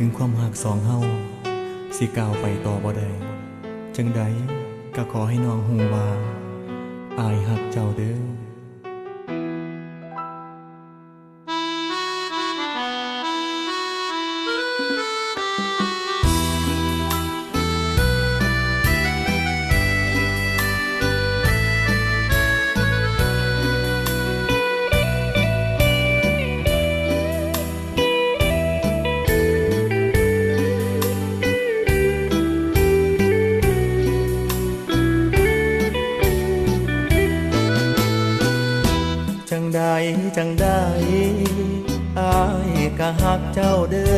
ถึงความหักสองเฮาสิก้าวไปต่อบ่ได้จังใดก็ขอให้น้องหูว่าอายหักเจ้าเด้อ จังใดจังใดอายก็หักเจ้าเด้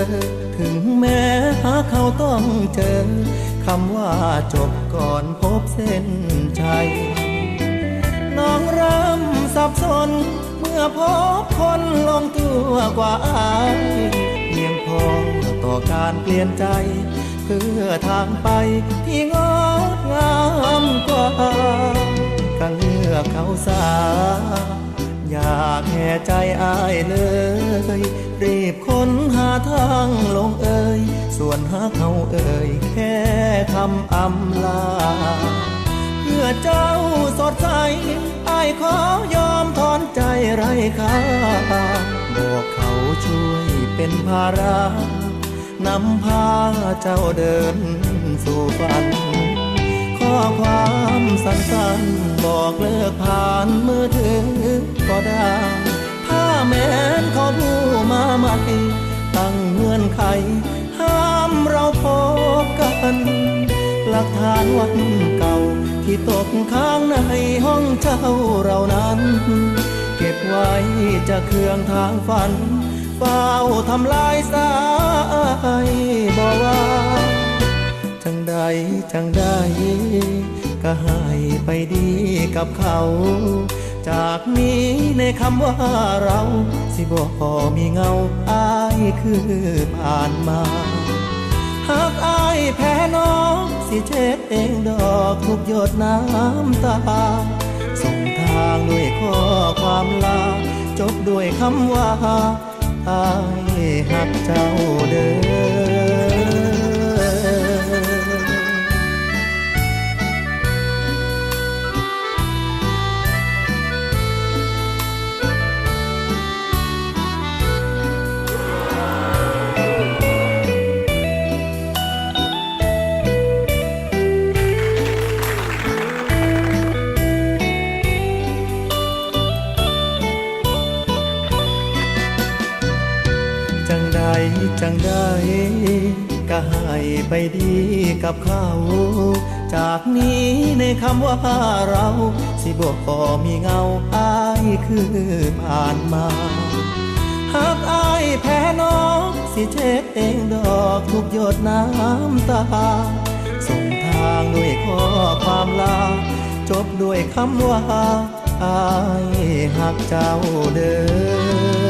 อถึงแม้หาเขาต้องเจอคำว่าจบก่อนพบเส้นชัยน้องเริ่มสับสน เมื่อพบคนลงตัวกว่าอายเพียงพอต่อการเปลี่ยนใจ เพื่อทางไปที่งดงามกว่าก็เลือกเขาสา อยากแห่ใจอายเลย รีบค้นหาทางลงเอ่ยส่วนหาเขาเอ่ยแค่คำอำลา เพื่อเจ้าสดใสอายขอยอมถอนใจไร้ค่าบอกเขาช่วยเป็นภาระนำพาเจ้าเดินสู่ฝัน ข้อความสั้นๆบอกเลิกผ่านมือ ได้ถ้าแม้นเขาผู้มาใหม่ ตั้งเงื่อนไข ห้ามเราพบกัน หลักฐานวันเก่าที่ตกค้างในห้องเจ้าเรานั้น เก็บไว้จะเครื่องทางฝันเฝ้าทำลายสายบอกว่าจังใดจังใดก็ให้ไปดีกับเขา จากนี้ในคำว่าเรา สิบอกอมีเงาอายคือผ่านมาหากอายแพ้น้องสิเช็ดเองดอกทุกหยดน้ำตา ส่งทางด้วยข้อความลา จบด้วยคำว่าอายหักเจ้าเด้อ ใดจังใดก็ให้ไปดีกับเขา จากนี้ในคำว่าเรา สิบอกพอมีเงาอายคือผ่านมาหากอายแพ้น้องสิเช็ดเองดอกทุกหยดน้ำตา ส่งทางด้วยข้อความลา จบด้วยคำว่าอายหักเจ้าเด้อ